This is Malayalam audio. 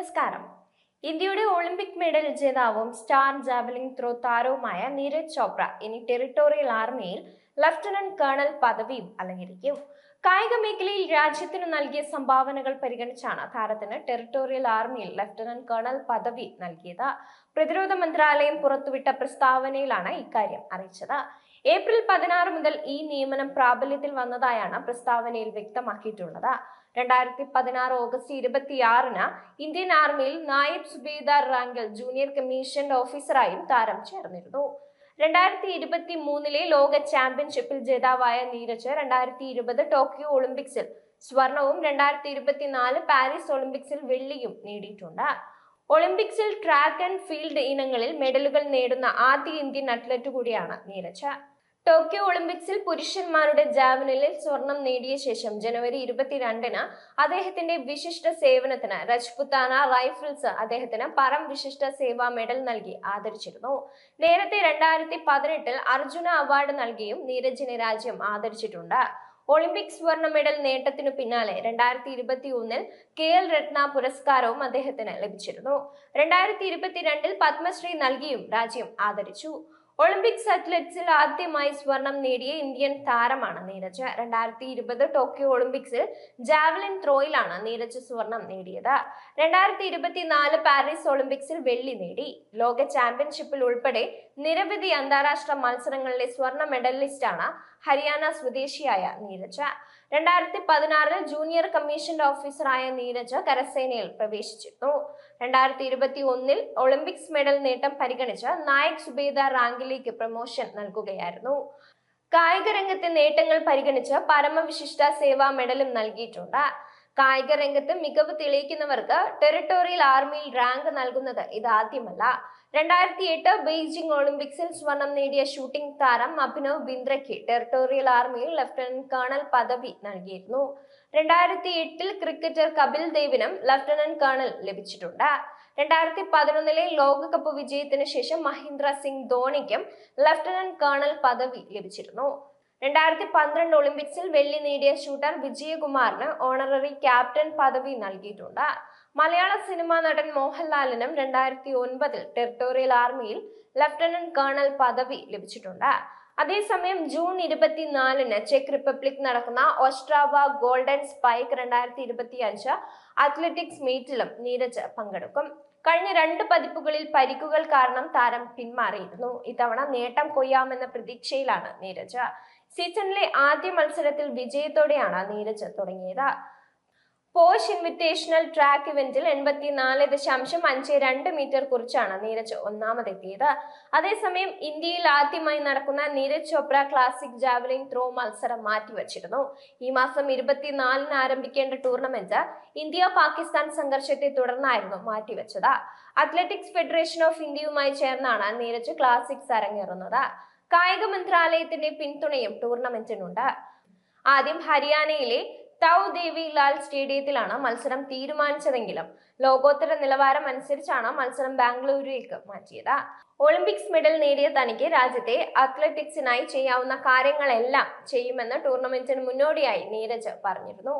നമസ്കാരം. ഇന്ത്യയുടെ ഒളിമ്പിക് മെഡൽ ജേതാവും സ്റ്റാർ ജാവലിംഗ് ത്രോ താരവുമായ നീരജ് ചോപ്ര ഇനി ടെറിട്ടോറിയൽ ആർമിയിൽ ലഫ്റ്റനന്റ് കേണൽ പദവിയും അലങ്കരിക്കും. കായിക മേഖലയിൽ രാജ്യത്തിന് നൽകിയ സംഭാവനകൾ പരിഗണിച്ചാണ് താരത്തിന് ടെറിട്ടോറിയൽ ആർമിയിൽ ലഫ്റ്റനന്റ് കേണൽ പദവി നൽകിയത്. പ്രതിരോധ മന്ത്രാലയം പുറത്തുവിട്ട പ്രസ്താവനയിലാണ് ഇക്കാര്യം അറിയിച്ചത്. ഏപ്രിൽ പതിനാറ് മുതൽ ഈ നിയമനം പ്രാബല്യത്തിൽ വന്നതായാണ് പ്രസ്താവനയിൽ വ്യക്തമാക്കിയിട്ടുള്ളത്. രണ്ടായിരത്തി പതിനാറ് ഓഗസ്റ്റ് ഇരുപത്തിയാറിന് ഇന്ത്യൻ ആർമിയിൽ നായിബ് സുബേദാർ റാങ്കിൽ ജൂനിയർ കമ്മീഷൻ ഓഫീസറായും താരം ചേർന്നിരുന്നു. രണ്ടായിരത്തി ഇരുപത്തി മൂന്നിലെ ലോക ചാമ്പ്യൻഷിപ്പിൽ ജേതാവായ നീരജ് രണ്ടായിരത്തി ഇരുപത് ടോക്കിയോ ഒളിമ്പിക്സിൽ സ്വർണവും രണ്ടായിരത്തി ഇരുപത്തിനാല് പാരീസ് ഒളിമ്പിക്സിൽ വെള്ളിയും നേടിയിട്ടുണ്ട്. ഒളിമ്പിക്സിൽ ട്രാക്ക് ആൻഡ് ഫീൽഡ് ഇനങ്ങളിൽ മെഡലുകൾ നേടുന്ന ആദ്യ ഇന്ത്യൻ അത്ലറ്റ് കൂടിയാണ് നീരജ്. ടോക്കിയോ ഒളിമ്പിക്സിൽ പുരുഷന്മാരുടെ ജാവലിനിൽ സ്വർണം നേടിയ ശേഷം ജനുവരി ഇരുപത്തിരണ്ടിന് അദ്ദേഹത്തിന്റെ വിശിഷ്ട സേവനത്തിന് രജ്പുത്താന റൈഫിൾസ് അദ്ദേഹത്തിന് പരം വിശിഷ്ട സേവാ മെഡൽ നൽകി ആദരിച്ചിരുന്നു. നേരത്തെ രണ്ടായിരത്തി പതിനെട്ടിൽ അർജുന അവാർഡ് നൽകിയും നീരജിനെ രാജ്യം ആദരിച്ചിട്ടുണ്ട്. ഒളിമ്പിക് സ്വർണ മെഡൽ നേട്ടത്തിനു പിന്നാലെ രണ്ടായിരത്തി ഇരുപത്തി ഒന്നിൽ കെ എൽ രത്ന പുരസ്കാരവും അദ്ദേഹത്തിന് ലഭിച്ചിരുന്നു. രണ്ടായിരത്തി ഇരുപത്തിരണ്ടിൽ പത്മശ്രീ നൽകിയും രാജ്യം ആദരിച്ചു. ഒളിമ്പിക്സ് അത്ലറ്റ്സിൽ ആദ്യമായി സ്വർണം നേടിയ ഇന്ത്യൻ താരമാണ് നീരജ്. രണ്ടായിരത്തി ഇരുപത് ടോക്കിയോ ഒളിമ്പിക്സിൽ ജാവലിൻ ത്രോയിലാണ് നീരജ് സ്വർണം നേടിയത്. രണ്ടായിരത്തി ഇരുപത്തിനാല് പാരീസ് ഒളിമ്പിക്സിൽ വെള്ളി നേടി. ലോക ചാമ്പ്യൻഷിപ്പിൽ ഉൾപ്പെടെ നിരവധി അന്താരാഷ്ട്ര മത്സരങ്ങളിലെ സ്വർണ മെഡലിസ്റ്റാണ് ഹരിയാന സ്വദേശിയായ നീരജ്. രണ്ടായിരത്തി പതിനാറിൽ ജൂനിയർ കമ്മീഷൻഡ് ഓഫീസറായ നീരജ് കരസേനയിൽ പ്രവേശിച്ചിരുന്നു. രണ്ടായിരത്തി ഇരുപത്തി ഒന്നിൽ ഒളിമ്പിക്സ് മെഡൽ നേട്ടം പരിഗണിച്ച് നായക് സുബേദ റാങ്കിലേക്ക് പ്രൊമോഷൻ നൽകുകയായിരുന്നു. കായിക രംഗത്തെ നേട്ടങ്ങൾ പരിഗണിച്ച് പരമവിശിഷ്ട സേവാ മെഡലും നൽകിയിട്ടുണ്ട്. കായിക രംഗത്ത് മികവ് തെളിയിക്കുന്നവർക്ക് ടെറിട്ടോറിയൽ ആർമിയിൽ റാങ്ക് നൽകുന്നത് ഇതാദ്യമല്ല രണ്ടായിരത്തി എട്ട് ബെയ്ജിംഗ് ഒളിമ്പിക്സിൽ സ്വർണം നേടിയ ഷൂട്ടിംഗ് താരം അഭിനവ് ബിന്ദ്രയ്ക്ക് ടെറിട്ടോറിയൽ ആർമിയിൽ ലഫ്റ്റനന്റ് കേണൽ പദവി നൽകിയിരുന്നു. രണ്ടായിരത്തി എട്ടിൽ ക്രിക്കറ്റർ കപിൽ ദേവിനും ലഫ്റ്റനന്റ് കേണൽ ലഭിച്ചിട്ടുണ്ട്. രണ്ടായിരത്തി പതിനൊന്നിലെ ലോകകപ്പ് വിജയത്തിന് ശേഷം മഹീന്ദ്ര സിംഗ് ധോണിക്കും ലഫ്റ്റനന്റ് കേണൽ പദവി ലഭിച്ചിരുന്നു. രണ്ടായിരത്തി പന്ത്രണ്ട് ഒളിമ്പിക്സിൽ വെള്ളി നേടിയ ഷൂട്ടർ വിജയകുമാറിന് ഓണററി ക്യാപ്റ്റൻ പദവി നൽകിയിട്ടുണ്ട്. മലയാള സിനിമാ നടൻ മോഹൻലാലിനും രണ്ടായിരത്തി ഒൻപതിൽ ടെറിട്ടോറിയൽ ആർമിയിൽ ലഫ്റ്റനന്റ് കേണൽ പദവി ലഭിച്ചിട്ടുണ്ട്. അതേസമയം ജൂൺ ഇരുപത്തിനാലിന് ചെക്ക് റിപ്പബ്ലിക് നടക്കുന്ന ഓസ്ട്രാവ ഗോൾഡൻ സ്പൈക്ക് രണ്ടായിരത്തി ഇരുപത്തി അഞ്ച് അത്ലറ്റിക്സ് മീറ്റിലും നീരജ് പങ്കെടുക്കും. കഴിഞ്ഞ രണ്ട് പതിപ്പുകളിൽ പരിക്കുകൾ കാരണം താരം പിന്മാറിയിരുന്നു. ഇത്തവണ നേട്ടം കൊയ്യാമെന്ന പ്രതീക്ഷയിലാണ് നീരജ്. സീസണിലെ ആദ്യ മത്സരത്തിൽ വിജയത്തോടെയാണ് നീരജ് തുടങ്ങിയത്. പോഷ് ഇൻവിറ്റേഷണൽ ട്രാക്ക് ഇവന്റിൽ എൺപത്തിനാല് ദശാംശം അഞ്ച് രണ്ട് മീറ്റർ കുറിച്ചാണ് നീരജ് ഒന്നാമതെത്തിയത്. അതേസമയം ഇന്ത്യയിൽ ആദ്യമായി നടക്കുന്ന Neeraj Chopra classic javelin throw മത്സരം മാറ്റിവച്ചിരുന്നു. ഈ മാസം ഇരുപത്തിനാലിന് ആരംഭിക്കേണ്ട ടൂർണമെന്റ് ഇന്ത്യ പാകിസ്ഥാൻ സംഘർഷത്തെ തുടർന്നായിരുന്നു മാറ്റിവെച്ചത്. അത്ലറ്റിക്സ് ഫെഡറേഷൻ ഓഫ് ഇന്ത്യയുമായി ചേർന്നാണ് നീരജ് ക്ലാസിക്സ് അരങ്ങേറുന്നത്. കായിക മന്ത്രാലയത്തിന്റെ പിന്തുണയും ടൂർണമെന്റിനുണ്ട് ആദ്യം ഹരിയാനയിലെ തൗ ദേവി ലാൽ സ്റ്റേഡിയത്തിലാണ് മത്സരം തീരുമാനിച്ചതെങ്കിലും ലോകോത്തര നിലവാരം അനുസരിച്ചാണ് മത്സരം ബാംഗ്ലൂരിലേക്ക് മാറ്റിയത്. ഒളിമ്പിക്സ് മെഡൽ നേടിയ തനിക്ക് രാജ്യത്തെ അത്ലറ്റിക്സിനായി ചെയ്യാവുന്ന കാര്യങ്ങളെല്ലാം ചെയ്യുമെന്ന് ടൂർണമെന്റിന് മുന്നോടിയായി നീരജ് പറഞ്ഞിരുന്നു.